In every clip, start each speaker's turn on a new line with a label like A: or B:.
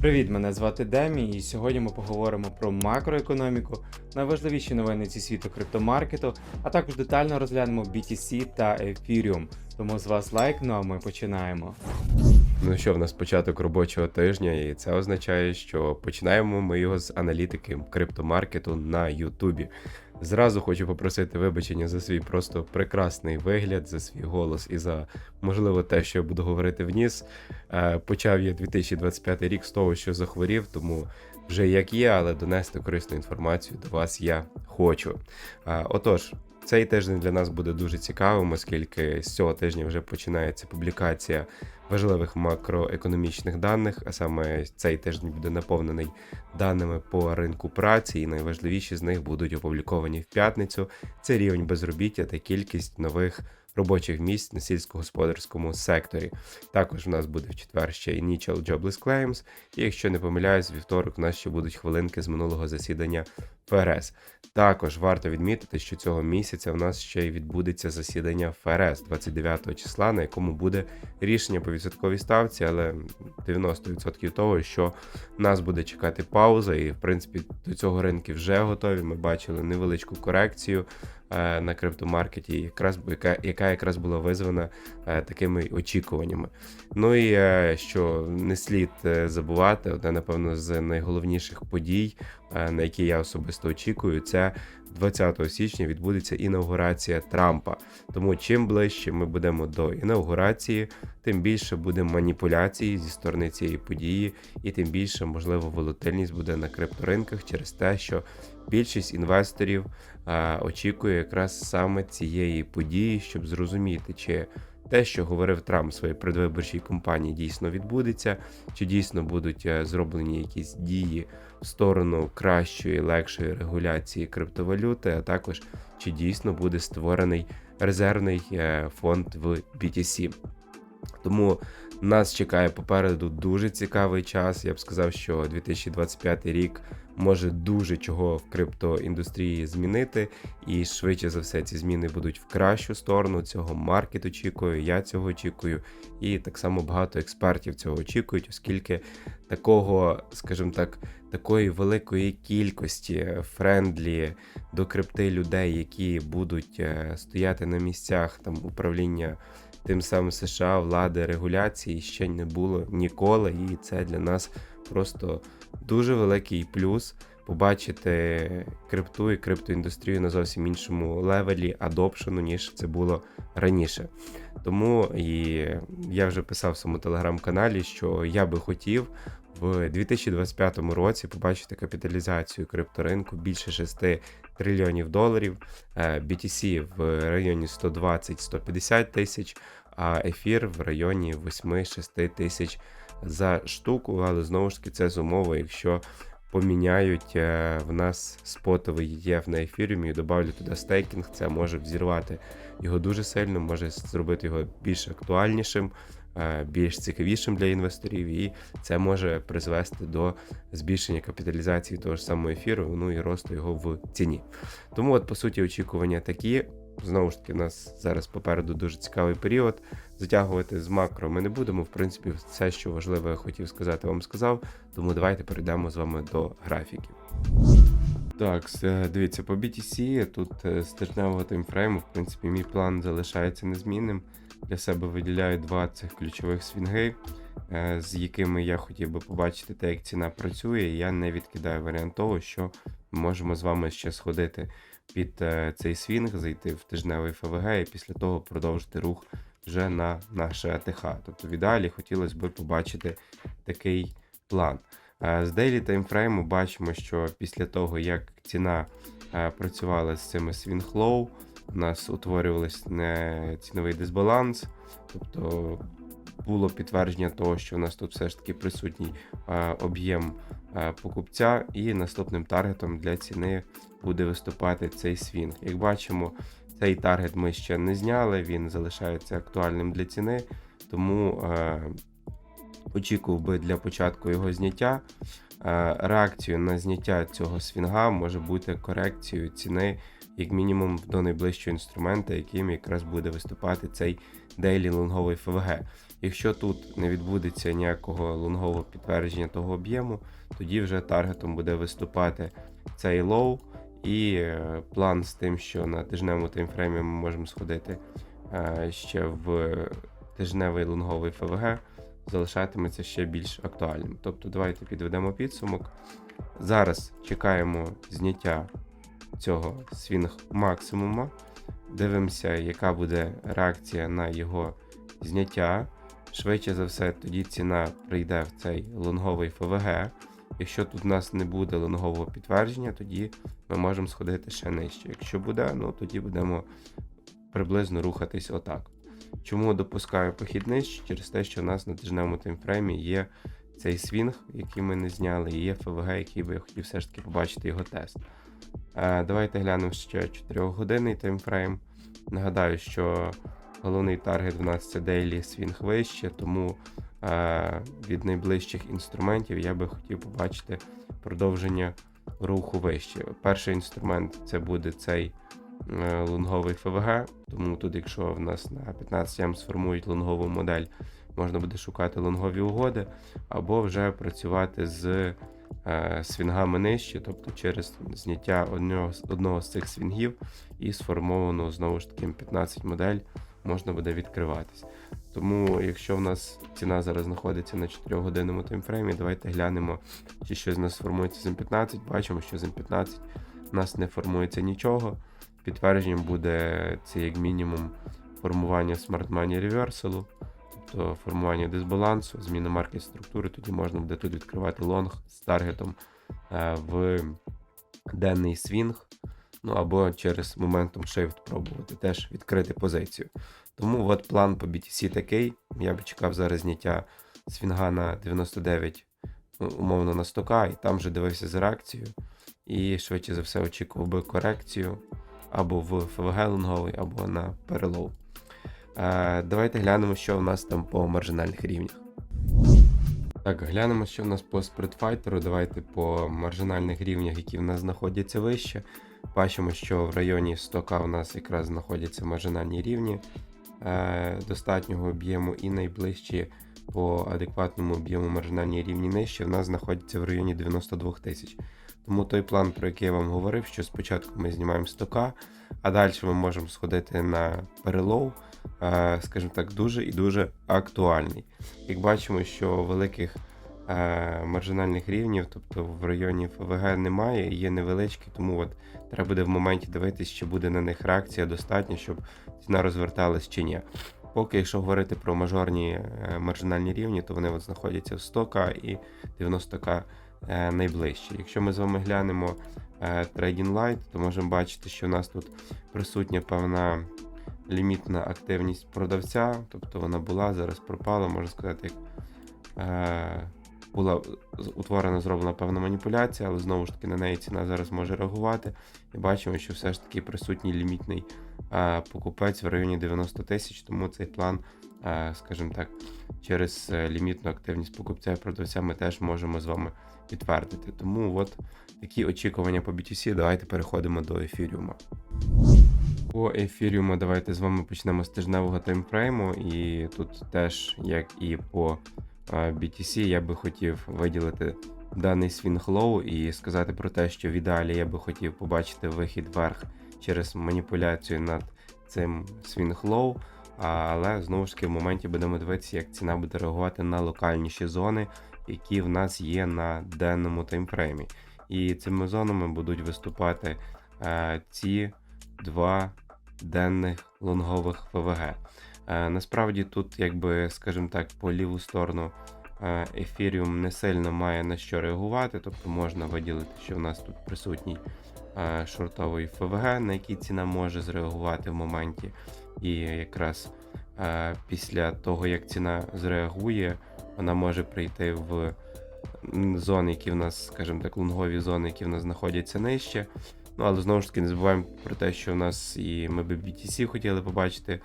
A: Привіт, мене звати Демі, і сьогодні ми поговоримо про макроекономіку, найважливіші новини зі світу криптомаркету, а також детально розглянемо BTC та Ethereum. Тому з вас лайк, ну а ми починаємо.
B: Ну що, в нас початок робочого тижня, і це означає, що починаємо ми його з аналітики криптомаркету на Ютубі. Зразу хочу попросити вибачення за свій просто прекрасний вигляд, за свій голос і за можливо те, що я буду говорити вніс. Е, Почав я 2025 рік з того, що захворів, тому вже як є, але донести корисну інформацію до вас я хочу. Е, Отож. Цей тиждень для нас буде дуже цікавим, оскільки з цього тижня вже починається публікація важливих макроекономічних даних, а саме цей тиждень буде наповнений даними по ринку праці, і найважливіші з них будуть опубліковані в п'ятницю. Це рівень безробіття та кількість нових робочих місць на сільськогосподарському секторі. Також в нас буде в четвер ще Initial Jobless Claims, і якщо не помиляюсь, вівторок у нас ще будуть хвилинки з минулого засідання ФРС. Також варто відмітити, що цього місяця в нас ще й відбудеться засідання ФРС 29 числа, на якому буде рішення по відсотковій ставці, але 90% того, що нас буде чекати пауза, і в принципі до цього ринки вже готові. Ми бачили невеличку корекцію е, на криптомаркеті, якраз яка, яка якраз була визвана е, такими очікуваннями. Ну і е, що не слід забувати, одне напевно з найголовніших подій, на які я особисто очікую, це 20 січня відбудеться інаугурація Трампа. Тому чим ближче ми будемо до інаугурації, тим більше буде маніпуляцій зі сторони цієї події, і тим більше можливо волатильність буде на крипторинках через те, що більшість інвесторів а, очікує якраз саме цієї події, щоб зрозуміти, чи те, що говорив Трамп в своїй предвиборчій кампанії, дійсно відбудеться, чи дійсно будуть е, зроблені якісь дії сторону кращої, легшої регуляції криптовалюти, а також чи дійсно буде створений резервний е, фонд в BTC. Тому нас чекає попереду дуже цікавий час. Я б сказав, що 2025 рік може дуже чого в криптоіндустрії змінити, і швидше за все ці зміни будуть в кращу сторону. Цього маркет очікує, я цього очікую, і так само багато експертів цього очікують, оскільки такого, скажімо так, такої великої кількості френдлі до крипти людей, які будуть е, стояти на місцях там управління тим самим США, влади, регуляції ще не було ніколи, і це для нас просто дуже великий плюс побачити крипту і криптоіндустрію на зовсім іншому левелі адопшену, ніж це було раніше. Тому і я вже писав в своєму телеграм-каналі, що я би хотів в 2025 році побачити капіталізацію крипторинку більше 6 трильйонів доларів, е, BTC в районі 120-150 тисяч, а ефір в районі 8-6 тисяч за штуку, але знову ж таки це з умови, якщо поміняють е, в нас спотовий ЄФ на ефіріумі і додавлю туди стейкінг, це може взірвати його дуже сильно, може зробити його більш актуальнішим, е, більш цікавішим для інвесторів, і це може призвести до збільшення капіталізації того ж самого ефіру, ну і росту його в ціні. Тому, от, по суті, очікування такі. Знову ж таки, у нас зараз попереду дуже цікавий період. Затягувати з макро ми не будемо. В принципі, все, що важливе, я хотів сказати, вам сказав. Тому давайте перейдемо з вами до графіків. Так, дивіться, по BTC тут е, з тижневого таймфрейму, в принципі, мій план залишається незмінним. Для себе виділяю два цих ключових свінги, е, з якими я хотів би побачити те, як ціна працює. Я не відкидаю варіант того, що ми можемо з вами ще сходити під е, цей свінг, зайти в тижневий ФВГ і після того продовжити рух вже на наше АТХ. Тобто в ідеалі хотілося б побачити такий план. Е, З дейлі таймфрейму бачимо, що після того, як ціна е, працювала з цими свінг-лоу, у нас утворювався не ціновий дисбаланс, тобто було підтвердження того, що у нас тут все ж таки присутній об'єм покупця, і наступним таргетом для ціни буде виступати цей свінг. Як бачимо, цей таргет ми ще не зняли, він залишається актуальним для ціни, тому е, очікував би для початку його зняття. Е, Реакцією на зняття цього свінга може бути корекцією ціни, як мінімум до найближчого інструмента, яким якраз буде виступати цей дейлі лонговий ФВГ. Якщо тут не відбудеться ніякого лонгового підтвердження того об'єму, тоді вже таргетом буде виступати цей лоу. І е, план з тим, що на тижневому таймфреймі ми можемо сходити е, ще в тижневий лонговий ФВГ, залишатиметься ще більш актуальним. Тобто, давайте підведемо підсумок. Зараз чекаємо зняття цього свінг максимума. Дивимося, яка буде реакція на його зняття. Швидше за все, тоді ціна прийде в цей лонговий ФВГ. Якщо тут у нас не буде лонгового підтвердження, тоді ми можемо сходити ще нижче. Якщо буде, ну тоді будемо приблизно рухатись отак. Чому допускаю похід нижче? Через те, що у нас на тижневому таймфреймі є цей свінг, який ми не зняли, і є ФВГ, який би я хотів все ж таки побачити його тест. Е, давайте глянемо ще 4-годинний таймфрейм. Нагадаю, що головний таргет в нас це дейлі свінг вище, тому від найближчих інструментів я би хотів побачити продовження руху вище. Перший інструмент це буде цей е, лонговий ФВГ, тому тут, якщо в нас на 15 М сформують лонгову модель, можна буде шукати лонгові угоди, або вже працювати з е, свінгами нижче, тобто через зняття одного, одного з цих свінгів і сформовану знову ж таки 15 модель можна буде відкриватись. Тому, якщо в нас ціна зараз знаходиться на 4 годинному таймфреймі, давайте глянемо, чи щось у нас формується з М15. Бачимо, що з М15 у нас не формується нічого. Підтвердженням буде це як мінімум формування Smart Money реверсалу, тобто формування дисбалансу, зміна маркет структури. Тоді можна буде тут відкривати лонг з таргетом е, в денний свінг. Ну або через моментом Shift пробувати теж відкрити позицію. Тому от план по BTC такий. Я б чекав зараз зняття свінга на 99, ну, умовно на 100к, і там вже дивився за реакцією. І швидше за все очікував би корекцію або в ФВГ лонговий, або на перелов. Е, давайте глянемо, що в нас там по маржинальних рівнях. Так, глянемо, що в нас по спритфайтеру. Давайте по маржинальних рівнях, які в нас знаходяться вище. Бачимо, що в районі 100к у нас якраз знаходяться маржинальні рівні е, достатнього об'єму і найближчі по адекватному об'єму маржинальні рівні нижче в нас знаходяться в районі 92 тисяч. Тому той план, про який я вам говорив, що спочатку ми знімаємо 100к, а далі ми можемо сходити на перелов, е, скажімо так, дуже і дуже актуальний. Як бачимо, що великих маржинальних рівнів, тобто в районі ФВГ немає, є невеличкі, тому от треба буде в моменті дивитись, чи буде на них реакція достатня, щоб ціна розверталась чи ні. Поки, якщо говорити про мажорні е, маржинальні рівні, то вони от знаходяться в 100к і 90к е, найближчі. Якщо ми з вами глянемо е, Trading Light, то можемо бачити, що у нас тут присутня певна лімітна активність продавця, тобто вона була, зараз пропала, можна сказати, як е, була утворена, зроблена певна маніпуляція, але знову ж таки на неї ціна зараз може реагувати. І бачимо, що все ж таки присутній лімітний е, покупець в районі 90 тисяч, тому цей план, е, скажімо так, через е, лімітну активність покупця і продавця ми теж можемо з вами підтвердити. Тому от такі очікування по BTC. Давайте переходимо до ефіріума. По ефіріуму давайте з вами почнемо з тижневого таймфрейму. І тут теж, як і по BTC, я би хотів виділити даний свінг лоу і сказати про те, що в ідеалі я би хотів побачити вихід вверх через маніпуляцію над цим свінг лоу. Але знову ж таки в моменті будемо дивитися, як ціна буде реагувати на локальніші зони, які в нас є на денному таймфреймі. І цими зонами будуть виступати е, ці два денних лонгових ФВГ. Е, насправді тут, якби, скажімо так, по ліву сторону е, ефіріум не сильно має на що реагувати, тобто можна виділити, що в нас тут присутній е, шортовий ФВГ, на який ціна може зреагувати в моменті. І якраз після того, як ціна зреагує, вона може прийти в зони, які в нас, скажімо так, лонгові зони, які в нас знаходяться нижче. Ну, але знову ж таки не забуваємо про те, що в нас і ми BTC хотіли побачити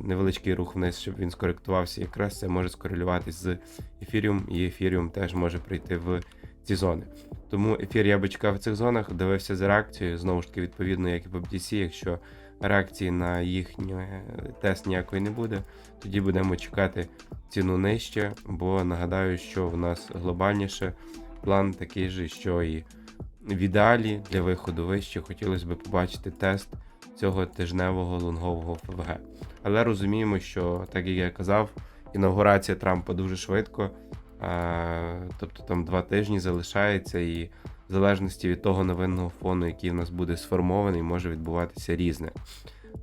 B: невеличкий рух вниз, щоб він скоректувався. Якраз це може скорелюватись з ефіріум, і ефіріум теж може прийти в ці зони. Тому ефір я би чекав в цих зонах, дивився за реакцією, знову ж таки, відповідно, як і по BTC, якщо реакції на їхній е, тест ніякої не буде, тоді будемо чекати ціну нижче, бо нагадаю, що в нас глобальніше план такий же, що і в ідеалі для виходу вище хотілося б побачити тест цього тижневого лонгового ФВГ. Але розуміємо, що, так як я казав, інаугурація Трампа дуже швидко, а, тобто там два тижні залишається, і в залежності від того новинного фону, який в нас буде сформований, може відбуватися різне.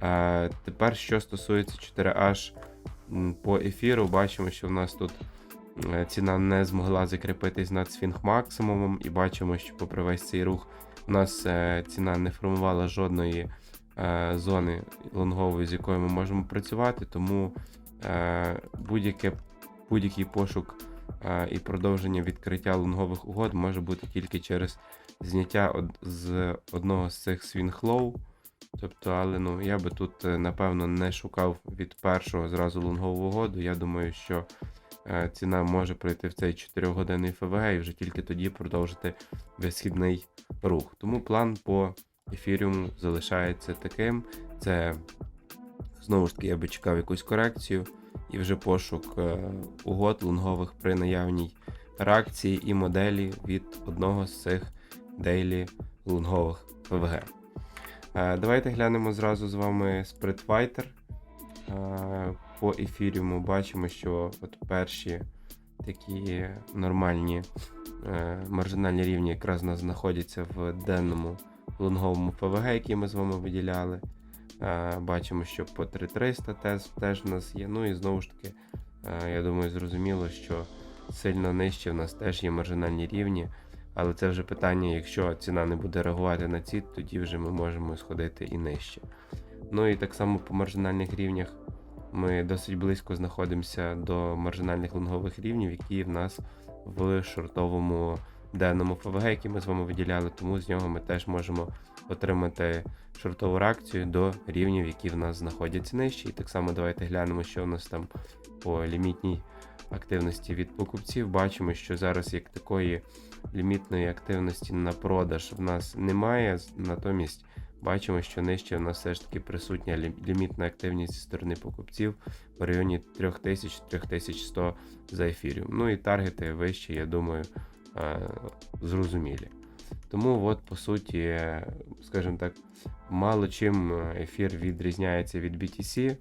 B: А, тепер, що стосується 4H по ефіру, бачимо, що в нас тут е, ціна не змогла закріпитись над свінг максимумом, і бачимо, що попри весь цей рух у нас е, ціна не формувала жодної е, зони лонгової, з якою ми можемо працювати, тому е, будь-який пошук е, і продовження відкриття лонгових угод може бути тільки через зняття з одного з цих свінг лоу. Тобто, але ну я би тут е, напевно не шукав від першого зразу лонгову угоду. Я думаю, що е, ціна може пройти в цей 4-годинний ФВГ і вже тільки тоді продовжити висхідний рух. Тому план по ефіріуму залишається таким. Це знову ж таки я би чекав якусь корекцію і вже пошук е, угод лонгових при наявній реакції і моделі від одного з цих дейлі лонгових ПВГ. Е, Давайте глянемо зразу з вами. Е, По ефіріуму бачимо, що от перші такі нормальні е, маржинальні рівні якраз у нас знаходяться в денному лонговому ПВГ, який ми з вами виділяли. Е, Бачимо, що по 3300 теж, теж в нас є. Ну і знову ж таки, е, я думаю, зрозуміло, що сильно нижче в нас теж є маржинальні рівні. Але це вже питання, якщо ціна не буде реагувати на ці, тоді вже ми можемо сходити і нижче. Ну і так само по маржинальних рівнях ми досить близько знаходимося до маржинальних лонгових рівнів, які в нас в шортовому денному ФВГ, який ми з вами виділяли, тому з нього ми теж можемо отримати шортову реакцію до рівнів, які в нас знаходяться нижче. І так само давайте глянемо, що в нас там по лімітній активності від покупців. Бачимо, що зараз як такої лімітної активності на продаж в нас немає. Натомість бачимо, що нижче в нас все ж таки присутня лімітна активність зі сторони покупців в районі 3000-3100 за ефіріум. Ну і таргети вищі, я думаю, зрозумілі. Тому, от, по суті, скажімо так, мало чим ефір відрізняється від BTC.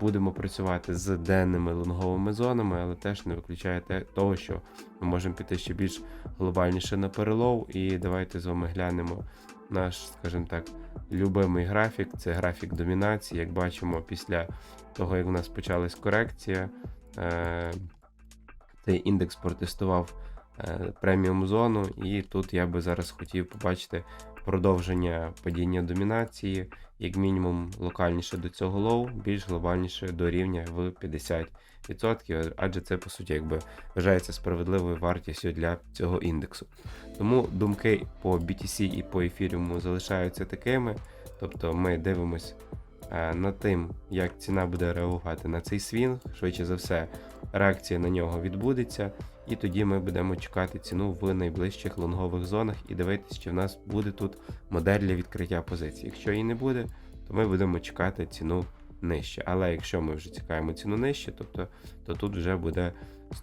B: Будемо працювати з денними лонговими зонами, але теж не виключає того, що ми можемо піти ще більш глобальніше на перелов. І давайте з вами глянемо наш, скажімо так, любимий графік. Це графік домінації. Як бачимо, після того, як в нас почалась корекція, е, цей індекс протестував преміум зону, і тут я би зараз хотів побачити продовження падіння домінації, як мінімум локальніше до цього лоу, більш глобальніше до рівня в 50%, адже це по суті якби вважається справедливою вартістю для цього індексу. Тому думки по BTC і по ефіріуму залишаються такими. Тобто ми дивимось е, над тим, як ціна буде реагувати на цей свінг. Швидше за все, реакція на нього відбудеться, і тоді ми будемо чекати ціну в найближчих лонгових зонах і дивитися, чи в нас буде тут модель для відкриття позицій. Якщо її не буде, то ми будемо чекати ціну нижче. Але якщо ми вже чекаємо ціну нижче, тобто, то тут вже буде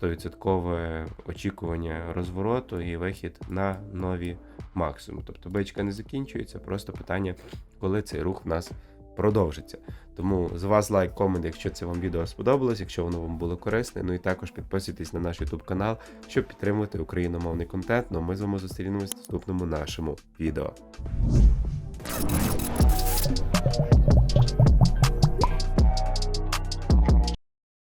B: 100% очікування розвороту і вихід на нові максимуми. Тобто бичка не закінчується, просто питання, коли цей рух в нас продовжиться. Тому з вас лайк, комент, якщо це вам відео сподобалось, якщо воно вам було корисне. Ну і також підписуйтесь на наш YouTube канал, щоб підтримувати україномовний контент. Ну а ми з вами зустрінемось в наступному нашому відео.